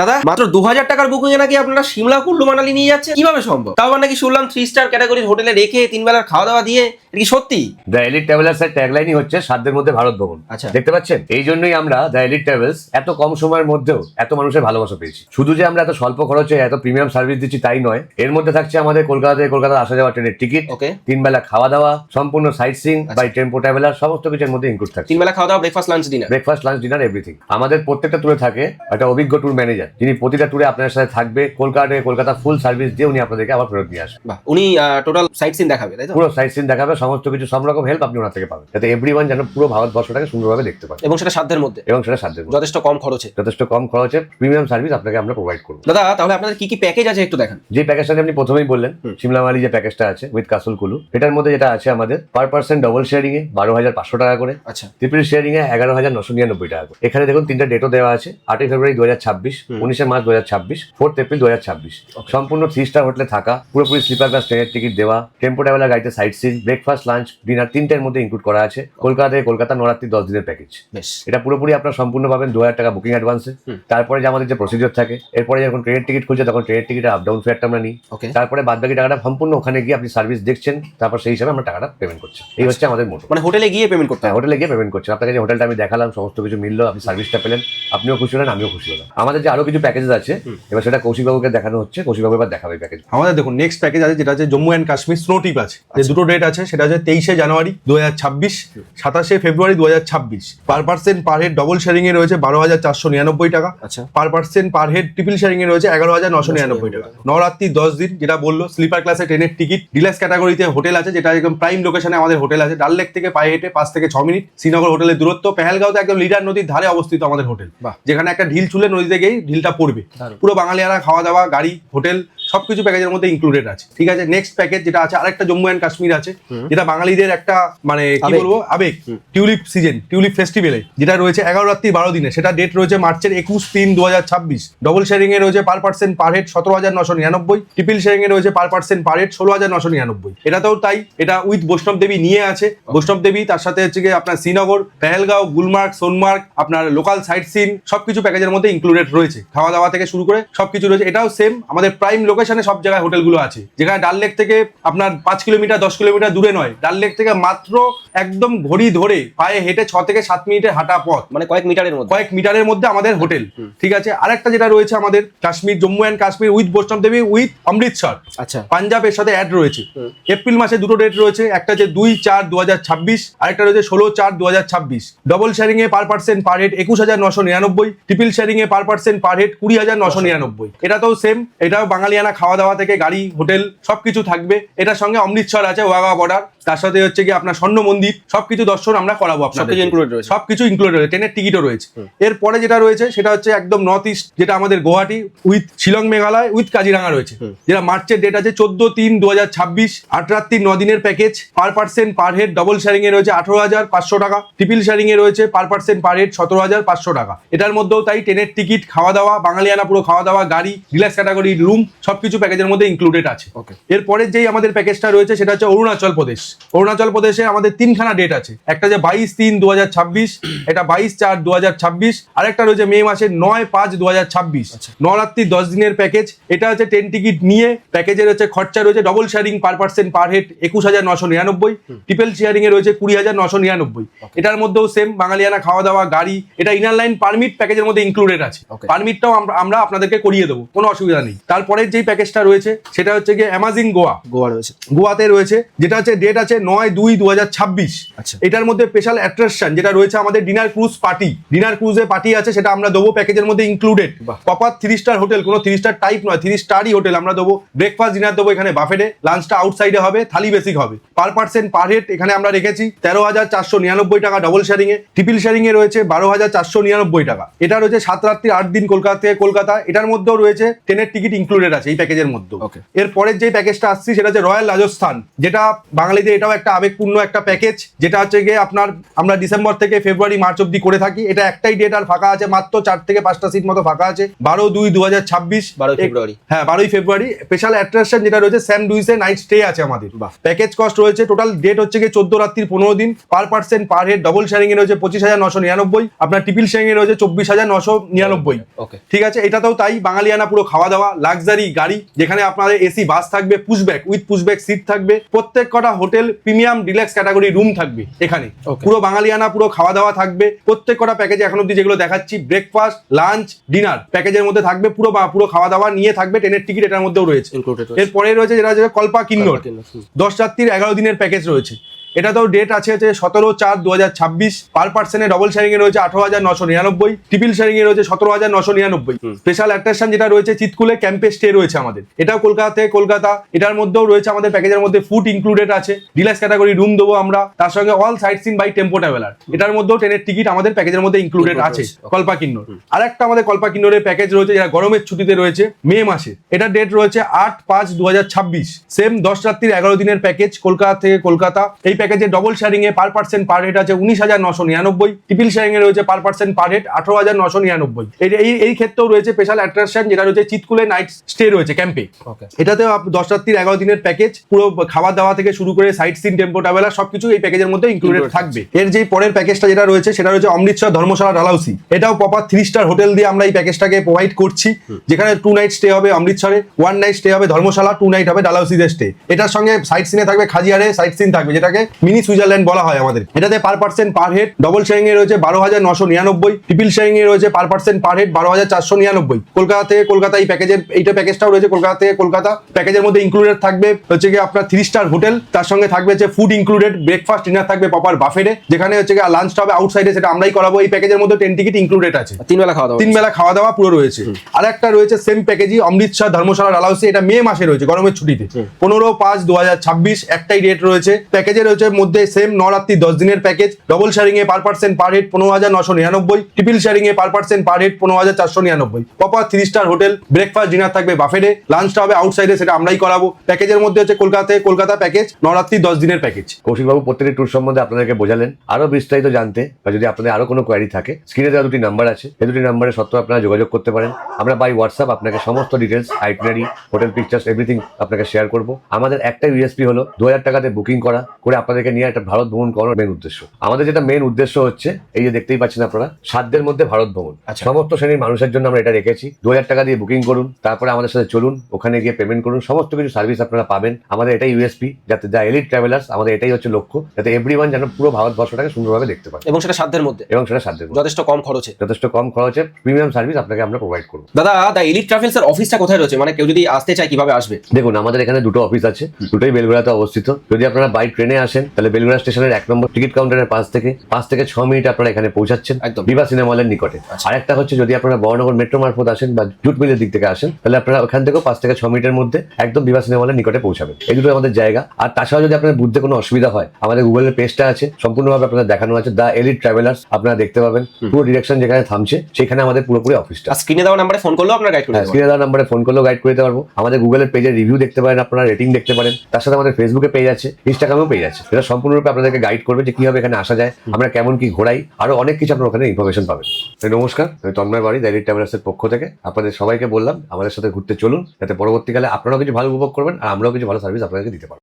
দাদা মাত্র দু হাজার টাকার বুকিং এ নাকি আপনারা সিমলা কুল্লু মানালি নিয়ে যাচ্ছে কীভাবে সম্ভব? তাও নাকি শুনলাম থ্রি স্টার ক্যাটাগরির হোটেলে রেখে তিন বেলার খাওয়া দাওয়া দিয়ে এটা কি সত্যি? দ্য এলিট ট্রাভেলার্স এর ট্যাগলাইনই হচ্ছে সাধ্যের মধ্যে ভারত ভ্রমণ। আচ্ছা। দেখতে পাচ্ছেন? এই জন্যই আমরা দ্য এলিট ট্রাভেলস এত কম সময়ের মধ্যেও এত মানুষের ভালোবাসা পেয়েছি। শুধু যে আমরা এত স্বল্প খরচে এত প্রিমিয়াম সার্ভিস দিচ্ছি তাই নয় এর মধ্যে থাকছে আমাদের কলকাতা থেকে কলকাতা আসা যাওয়া ট্রেনের টিকিট ওকে তিন বেলা খাওয়া দাওয়া সম্পূর্ণ sightseeing. By tempo traveller সমস্ত কিছুর মধ্যে ইনক্লুড থাকছে। তিন বেলা খাওয়া দাওয়া breakfast lunch dinner breakfast lunch dinner everything আমাদের প্রত্যেকটা তুলে থাকে একটা অভিজ্ঞ ট্যুর ম্যানেজার যিনি প্রতিটা ট্যুরে আপনার সাথে থাকবে কলকাতা থেকে কলকাতা ফুল সার্ভিস দিয়ে উনি আপনাদেরকে আবার ফেরত নিয়ে আসবে। উনি টোটাল সাইট সিন দেখাবে তাই তো? পুরো সাইট সিন দেখাবে সমস্ত কিছু সব রকম হেল্প আপনি ওনার থেকে পাবেন। যাতে এভরি যেন পুরো ভারতবর্ষটাকে সুন্দরভাবে দেখতে পারে। এবং সেটা সাধ্যের মধ্যে? এবং সেটা সাধ্যের মধ্যে। যথেষ্ট কম খরচে? যথেষ্ট কম খরচে প্রিমিয়াম সার্ভিস আপনাকে আমরা প্রোভাইড করব। দাদা তাহলে আপনাদের কি কি প্যাকেজ আছে একটু দেখান? যে প্যাকেজটা আপনি প্রথমেই বললেন হুম। সিমলা মালি যে প্যাকেজটা আছে উইথ কাসল কুলু এটার মধ্যে যেটা আছে আমাদের পার পার্সেন্ট ডবল শেয়ারিং এ বারো হাজার পাঁচশো টাকা করে আচ্ছা। ট্রিপল শেয়ারিং এ এগারো হাজার নশো নিরানব্বই টাকা করে। এখানে দেখুন তিনটা ডেটও দেওয়া আছে আটই ফেব্রুয়ারি দু হাজার ছাব্বিশ। উনিশে মার্চ দু হাজার ছাব্বিশ ফোর্থ এপ্রিল দু হাজার ছাব্বিশ সম্পূর্ণ থ্রি স্টার হোটেলে থাকা পুরোপুরি স্লিপার ক্লাস ট্রেনের টিকিট দেওয়া টেম্পো ট্রাভেলার গাড়িতে sightseeing breakfast lunch dinner তিনটের মধ্যে ইনক্লুড করা আছে কলকাতা থেকে কলকাতা নরাত্রি দশ দিনের প্যাকেজ এটা পুরোপুরি আপনার সম্পূর্ণ পাবেন দু হাজার টাকা বুকিং অ্যাডভান্সে তারপরে যে আমাদের যে প্রসিডিওর থাকে এরপরে যখন ট্রেনের টিকিট খুলছে তখন ট্রেনের টিকিটের আপ ডাউন ফেয়ারটা আমরা নিই। ওকে তারপরে বাদ বাকি টাকাটা সম্পূর্ণ ওখানে গিয়ে আপনি সার্ভিস দেখছেন তারপর সেই হিসাবে আমরা টাকাটা পেমেন্ট করছি। এই হচ্ছে আমাদের মোটো মানে হোটেলে গিয়ে পেমেন্ট করতে হ্যাঁ হবে। হোটেলে গিয়ে পেমেন্ট করছেন আপনাকে যে হোটেলটা আমি দেখালাম সমস্ত কিছু মিললো আপনি সার্ভিসটা পেলেন আপনিও খুশি হলেন আমিও খুশি হলাম। আমাদের যে আরও কিছু প্যাকেজেস আছে। এবার সেটা কৌশিকবাবুকে দেখানো হচ্ছে কৌশিকবাবু এবার দেখাবে প্যাকেজ আমাদের দেখুন নেক্সট প্যাকেজ আছে যেটা আছে Jammu and Kashmir snow trip আছে। যে আচ্ছা। দুটো ডেট আছে সেটা আছে তেইশে জানুয়ারি দু হাজার ছাব্বিশ সাতাশে ফেব্রুয়ারি দু হাজার ছাব্বিশ। Per person per head double sharing এ রয়েছে বারো হাজার চারশো নিরানব্বই টাকা। আচ্ছা। Per person per head triple sharing এ রয়েছে এগারো হাজার নশো নিরানব্বই টাকা। নবরাত্রি দশ দিন যেটা বলল স্লিপার ক্লাসে ট্রেনের টিকিট ডিলাক্স ক্যাটাগরিতে হোটেল আছে যেটা একদম প্রাইম লোকেশনে আমাদের হোটেল আছে ডাল লেক থেকে পায়ে হেঁটে পাঁচ থেকে ছ মিনিট শ্রীনগর হোটেলের দূরত্ব। পেহেলগাঁওতে একদম লিডার নদীর ধারে অবস্থিত আমাদের হোটেল বাহ। যেখানে একটা ঢিল ছুলে নদীতে গিয়েই ঢিলটা পড়বে। পুরো বাঙালিয়ারা খাওয়া দাওয়া গাড়ি হোটেল সবকিছু প্যাকেজের মধ্যে ইনক্লুডেড আছে। ঠিক আছে? নেক্সট প্যাকেজ যেটা আছে আরেকটা জম্মু অ্যান্ড কাশ্মীর আছে যেটা বাঙালিদের একটা মানে কি বলব? আবেগ। টিউলিপ সিজন টিউলিপ ফেস্টিভ্যালে যেটা রয়েছে এগারো রাত্রি বারো দিনে। সেটা ডেট রয়েছে মার্চের একুশ তিন দু হাজার ছাব্বিশ। ডবল শেয়ারিং এ রয়েছে পার পার্সেন্ট পার হেড সতেরো হাজার নশো নিরানব্বই। ট্রিপল শেয়ারিং এ রয়েছে পার পার্সেন্ট পার হেড ষোলো হাজার নশো নিরানব্বই। এটাতেও তাই এটা উইথ বৈষ্ণব দেবী নিয়ে আছে। বৈষ্ণব দেবী তার সাথে হচ্ছে গিয়ে আপনার শ্রীনগর পেহেলগাঁও গুলমার্গ সোনমার্গ আপনার লোকাল সাইট সিন সবকিছু প্যাকেজের মধ্যে ইনক্লুডেড রয়েছে। খাওয়া দাওয়া থেকে শুরু করে সবকিছু রয়েছে। এটাও সেম আমাদের প্রাইম লোকেশনে সব জায়গায় হোটেলগুলো আছে। যেখানে ডাল লেক থেকে আপনার পাঁচ কিলোমিটার, দশ কিলোমিটার দূরে নয়। ডাল লেক থেকে মাত্র একদম ঘড়ি ধরে পায়ে হেঁটে ছ থেকে সাত মিনিটের হাঁটা পথ। মানে কয়েক মিটারের মধ্যে। কয়েক মিটারের মধ্যে আমাদের হোটেল। ঠিক আছে? আরেকটা যেটা রয়েছে আমাদের Kashmir Jammu and Kashmir with Vaishno Devi with Amritsar আচ্ছা। পাঞ্জাবের সাথে অ্যাড রয়েছে। এপ্রিল মাসে দুটো ডেট রয়েছে একটা যে দুই চার দু হাজার ছাব্বিশ আরেকটা রয়েছে ষোলো চার দু হাজার ছাব্বিশ। ডবল শেয়ারিং এ পার পার্সেন্ট পার হেড একুশ হাজার নশো নিরানব্বই ট্রিপল শেয়ারিং এ পার পার্সেন্ট পার হেড কুড়ি হাজার নশো নিরানব্বই। এটা তো সেম এটাও বাঙালিয়ানা খাওয়া দাওয়া থেকে গাড়ি হোটেল সবকিছু থাকবে। এটার সঙ্গে অমৃতসর আছে ওয়াগা বর্ডার তার সাথে হচ্ছে কি আপনার স্বর্ণ মন্দির সবকিছু দর্শন আমরা করাবো আপনাদের included রয়েছে। সবকিছু ইনক্লুডেড রয়েছে ট্রেনের টিকিটও রয়েছে। এরপরে যেটা রয়েছে সেটা হচ্ছে একদম নর্থ ইস্ট যেটা আমাদের গুয়াহাটি উইথ শিলং মেঘালয় উইথ কাজিরাঙ্গা রয়েছে। যেটা মার্চের ডেট আছে চোদ্দ তিন দু হাজার ছাব্বিশ আট রাত্রি ন দিনের package per person per head double sharing এ রয়েছে আঠারো হাজার পাঁচশো টাকা। ট্রিপল শেয়ারিং এ রয়েছে পার পার্সেন্ট পার হেড সতেরো হাজার পাঁচশো টাকা। এটার মধ্যেও তাই ট্রেনের টিকিট খাওয়া দাওয়া বাঙালিয়ানা পুরো খাওয়া দাওয়া গাড়ি রিল্যাক্স ক্যাটাগরি রুম সবকিছু প্যাকেজের মধ্যে ইনক্লুডেড আছে। এরপরে যেই আমাদের প্যাকেজটা রয়েছে সেটা হচ্ছে অরুণাচল প্রদেশ। অরুণাচল প্রদেশে আমাদের তিনখানা ডেট আছে। একটা যে বাইশ তিন দু হাজার ছাব্বিশ এটা বাইশ চার দু হাজার ছাব্বিশ আরেকটা রয়েছে মে মাসের নয় পাঁচ দু হাজার ছাব্বিশ নরাত্রি দশ দিনের প্যাকেজ এটা হচ্ছে ট্রেন টিকিট নিয়ে প্যাকেজের হচ্ছে খরচা রয়েছে double sharing per person per head একুশ হাজার নশো নিরানব্বই ট্রিপল শেয়ারিং এ রয়েছে কুড়ি হাজার নশো নিরানব্বই। এটার মধ্যেও সেম বাঙালিয়ানা খাওয়া দাওয়া গাড়ি এটা ইনার লাইন পারমিট প্যাকেজের মধ্যে ইনক্লুডেড আছে। পারমিটটাও আমরা আপনাদেরকে করিয়ে দেবো কোনো অসুবিধা নেই। তারপরের যেই প্যাকেজটা রয়েছে সেটা হচ্ছে গিয়ে অ্যামাজিং গোয়া গোয়া রয়েছে। গোয়াতে রয়েছে যেটা হচ্ছে ডেট আছে নয় দুই দু হাজার ছাব্বিশ। আচ্ছা। এটার মধ্যে স্পেশাল অ্যাট্রাকশন যেটা রয়েছে আমাদের ডিনার ক্রুজ পার্টি ডিনার ক্রুজে পার্টি আছে সেটা আমরা দেবো প্যাকেজের মধ্যে included. Proper three star hotel কোনো থ্রি স্টার টাইপ নয় থ্রি স্টারই হোটেল আমরা দেবো। ব্রেকফাস্ট ডিনার দেবো এখানে বাফেটে লাঞ্চটা আউটসাইডে হবে থালি বেসিক হবে। পার পার্সেন্ট পার হেড এখানে আমরা রেখেছি তেরো হাজার চারশো নিরানব্বই টাকা ডবল শেয়ারিং এ। ট্রিপল শেয়ারিং এ রয়েছে বারো হাজার চারশো নিরানব্বই টাকা। এটা রয়েছে সাত রাত্রি আট দিন কলকাতা থেকে কলকাতা। এটার মধ্যেও রয়েছে ট্রেনের টিকিট ইনক্লুডেড আছে এই প্যাকেজের মধ্যে Okay. এর পরের যে প্যাকেজটা আসছে সেটা হচ্ছে রয়্যাল রাজস্থান যেটা বাঙালিদের এটাও একটা আবেগপূর্ণ একটা প্যাকেজ যেটা হচ্ছে গিয়ে আপনার আমরা ডিসেম্বর থেকে ফেব্রুয়ারি মার্চ অব্দি করে থাকি। এটা একটাই ডেট আর ফাঁকা আছে মাত্র চার থেকে পাঁচটা সিট মতো ফাঁকা আছে। বারো দুই দু হাজার ছাব্বিশ 12 ফেব্রুয়ারি। হ্যাঁ বারোই ফেব্রুয়ারি স্পেশাল অ্যাট্রাকশন যেটা রয়েছে স্যাম ডুইসে নাইট স্টে আছে আমাদের। প্যাকেজ কস্ট রয়েছে টোটাল ডেট হচ্ছে গিয়ে চোদ্দ রাত্রির পনেরো দিন। Per person per head double sharing এ রয়েছে পঁচিশ হাজার নশো নিরানব্বই। আপনার ট্রিপল শেয়ারিং এ রয়েছে চব্বিশ হাজার নশো নিরানব্বই। ওকে ঠিক আছে? এটাতেও তাই বাঙালিয়ানা পুরো খাওয়া দাওয়া লাক্সারি গাড়ি যেখানে আপনাদের এসি বাস থাকবে পুশব্যাক উইথ পুশব্যাক সিট থাকবে। প্রত্যেক কটা hotel premium deluxe category room থাকবে এখানে. পুরো বাঙালিয়ানা পুরো খাওয়া দাওয়া থাকবে। প্রত্যেক কটা প্যাকেজে এখন অব্দি যেগুলো দেখাচ্ছি ব্রেকফাস্ট লাঞ্চ ডিনার প্যাকেজের মধ্যে থাকবে পুরো পুরো খাওয়া দাওয়া নিয়ে থাকবে ট্রেনের টিকিট এটার মধ্যেও রয়েছে। এরপরে রয়েছে যেটা কল্পা কিন্নর। দশ রাত্রির এগারো দিনের প্যাকেজ রয়েছে। এটাতেও ডেট আছে হচ্ছে সতেরো চার দু হাজার ছাব্বিশ পার পার্সেন্টে ডবল শেয়ারিং এ রয়েছে আঠারো হাজার নশো নিরানব্বই। ট্রিপল শেয়ারিং এ রয়েছে সতেরো হাজার নশো নিরানব্বই। স্পেশাল অ্যাট্রাকশন যেটা রয়েছে চিতকুলে ক্যাম্পে স্টে রয়েছে আমাদের। এটাও কলকাতা থেকে কলকাতা। এটার মধ্যেও রয়েছে আমাদের প্যাকেজের মধ্যে ফুড ইনক্লুডেড আছে। ডিলাক্স ক্যাটাগরি রুম দেবো আমরা। তার সঙ্গে all sightseeing by tempo traveller এটার মধ্যেও ট্রেনের টিকিট আমাদের প্যাকেজের মধ্যে ইনক্লুডেড আছে. কল্পা কিন্নর আর একটা আমাদের কল্পা কিন্নরের প্যাকেজ রয়েছে যেটা গরমের ছুটিতে রয়েছে মে মাসে। এটা ডেট রয়েছে আট পাঁচ দু হাজার ছাব্বিশ। সেম দশ রাত্রির এগারো দিনের প্যাকেজ কলকাতা থেকে কলকাতা। এই প্যাকেজে ডবল শেয়ারিং এ পার পার্সেন্ট পার হেড আছে উনিশ হাজার নশো নিরানব্বই। ট্রিপল শেয়ারিং এ রয়েছে পার পার্সেন্ট পার হেড আঠারো হাজার নশো নিরানব্বই। এই- এই ক্ষেত্রেও রয়েছে স্পেশাল অ্যাট্রাকশন যেটা রয়েছে চিতকুলে নাইট স্টে রয়েছে ক্যাম্পে এটাতেও দশ রাত্রির এগারো দিনের প্যাকেজ পুরো খাওয়া দাওয়া থেকে শুরু করে সাইট সিন টেম্পো ট্রাভেলার সবকিছু এই প্যাকেজের মধ্যে ইনক্লুডেড থাকবে। এর যে পরের প্যাকেজটা যেটা রয়েছে সেটা রয়েছে অমৃতসর ধর্মশালা ডালাউসি এটাও প্রপার থ্রি স্টার হোটেল দিয়ে আমরা এই প্যাকেজটাকে প্রোভাইড করছি। যেখানে টু নাইট স্টে হবে অমৃতসরে ওয়ান নাইট স্টে হবে ধর্মশালা টু নাইট হবে ডালাউসিতে স্টে এটার সঙ্গে সাইট সিনে থাকবে খাজিয়ারে সাইট সিন থাকবে যেটাকে মিনি সুইজারল্যান্ড বলা হয় আমাদের এটাতে per person per head double sharing এ রয়েছে বারো হাজার নশো নিরানব্বই ট্রিপল শেয়ারিং এ রয়েছে পার পার্সেন্ট পার হেড বারো হাজার চারশো নিরানব্বই। কলকাতা থেকে কলকাতা এই প্যাকেজের এইটা প্যাকেজটাও রয়েছে কলকাতা থেকে কলকাতা। প্যাকেজের মধ্যে ইনক্লুডেড থাকবে হচ্ছে কি আপনার থ্রি স্টার হোটেল তার সঙ্গে থাকবে হচ্ছে ফুড ইনক্লুডেড ব্রেকফাস্ট ডিনার থাকবে প্রপার বাফেটে যেখানে হচ্ছে কি লাঞ্চটা হবে আউটসাইডে সেটা আমরাই করাবো। এই প্যাকেজের মধ্যে টেন টিকিট ইনক্লুডেড আছে। তিন বেলা খাওয়া দাওয়া। তিন বেলা খাওয়া দাওয়া পুরো রয়েছে। আর একটা রয়েছে সেম প্যাকেজই অমৃতসর ধর্মশালা ডালাউসি এটা মে মাসে রয়েছে গরমের ছুটিতে। পনেরো পাঁচ দু হাজার ছাব্বিশ একটাই ডেট রয়েছে। প্যাকেজে রয়েছে মধ্যে সেম নরাত্রি, দশ দিনের প্যাকেজ ডবল শেয়ারিং এ পার পার্সেন্ট পার হেড পনেরো হাজার নশো নিরানব্বই ট্রিপল শেয়ারিং এ পার পার্সেন্ট পার হেড পনেরো হাজার চারশো নিরানব্বই। Proper three star hotel breakfast dinner থাকবে বাফেটে লাঞ্চটা হবে আউটসাইডে সেটা আমরাই করাবো। প্যাকেজের মধ্যে হচ্ছে কলকাতা থেকে কলকাতা প্যাকেজ নরাত্রি, দশ দিনের প্যাকেজ কৌশিকবাবু, প্রত্যেকটি ট্যুর সম্বন্ধে আপনাদেরকে বোঝালেন। আরও বিস্তারিত জানতে বা যদি আপনাদের আরও কোনো কোয়ারি থাকে স্ক্রিনে দেওয়া দুটি নাম্বার আছে। সেই দুটি নাম্বারে সত্ত্বেও আপনারা যোগাযোগ করতে পারেন। আমরা বাই হোয়াটসঅ্যাপ আপনাকে সমস্ত details itinerary hotel pictures everything আপনাকে শেয়ার করব। আমাদের একটা ইউএসপি হলো, দু হাজার টাকাতে বুকিং করা। করে আপনাদেরকে নিয়ে একটা ভারত ভ্রমণ করার মেন উদ্দেশ্য। আমাদের যেটা মেন উদ্দেশ্য হচ্ছে এই যে দেখতেই পাচ্ছেন আপনারা সাধ্যের মধ্যে ভারত ভ্রমণ। আচ্ছা। সমস্ত শ্রেণির মানুষের জন্য আমরা এটা রেখেছি। দু হাজার টাকা দিয়ে বুকিং করুন তারপরে আমাদের সাথে চলুন ওখানে গিয়ে পেমেন্ট করুন সমস্ত কিছু সার্ভিস আপনারা পাবেন। আমাদের এটাই ইউএসপি যাতে যা এলিট ট্রাভেলার্স আমাদের এটাই হচ্ছে লক্ষ্য যাতে এভরিওয়ান যেন পুরো ভারতবর্ষটাকে সুন্দরভাবে দেখতে পারে। এবং সেটা সাধ্যের মধ্যে? এবং সেটা সাধ্যের মধ্যে। যথেষ্ট কম খরচে? যথেষ্ট কম খরচে প্রিমিয়াম সার্ভিস আপনাকে আমরা প্রোভাইড করব। দাদা দা এলিট ট্রাভেলস এর অফিসটা কোথায় রয়েছে? মানে কেউ যদি আসতে চায় কীভাবে আসবে? দেখুন আমাদের এখানে দুটো অফিস আছে দুটোই বেলগুড়াতে অবস্থিত। যদি আপনারা বাই ট্রেনে আসেন তাহলে বেলগুড়া স্টেশনের এক নম্বর টিকিট কাউন্টারের পাশ থেকে পাঁচ থেকে ছ মিনিট আপনারা এখানে পৌঁছাচ্ছেন একদম। বিভা সিনেমা হলের নিকটে। আচ্ছা। আরেকটা হচ্ছে যদি আপনারা বড়নগর মেট্রো মারফত আসেন বা জুট মিলের দিক থেকে আসেন তাহলে আপনারা ওখান থেকেও পাঁচ থেকে ছ মিনিটের মধ্যে একদম বিভা সিনেমা হলের নিকটে পৌঁছাবেন। এই দুটো আমাদের জায়গা। আর তাছাড়া যদি আপনার বুঝতে কোনো অসুবিধা হয় আমাদের গুগলের পেজটা আছে সম্পূর্ণভাবে আপনাদের দেখানো আছে দ্য এলিট ট্রাভেলার্স আপনারা দেখতে পাবেন। পুরো ডিরেকশন যেখানে থামছে সেখানে আমাদের পুরোপুরি অফিসটা। আর স্ক্রিনে দেওয়া নাম্বারে ফোন করলেও আপনারা গাইড করে হ্যাঁ স্ক্রিনে দেওয়া নাম্বারে ফোন করলেও গাইড করে দিতে পারব। আমাদের গুগলের পেজের রিভিউ দেখতে পারেন আপনারা রেটিং দেখতে পারেন। তার সাথে আমাদের ফেসবুকে পেজ আছে ইনস্টাগ্রামেও পেজ আছে। এটা সম্পূর্ণরূপে আপনাদেরকে গাইড করবে যে কীভাবে এখানে আসা যায়, আমরা কেমন কি ঘোরাই আরও অনেক কিছু আপনার ওখানে ইনফরমেশন পাবেন। নমস্কার, আমি তন্ময় বাড়ি দাইলি ট্রাভেলার্সের পক্ষ থেকে আপনাদের সবাইকে বললাম, আমাদের সাথে ঘুরতে চলুন, যাতে পরবর্তীকালে আপনারাও কিছু ভালো উপভোগ করবেন আর আমরাও কিছু ভালো সার্ভিস আপনাদেরকে দিতে পারব।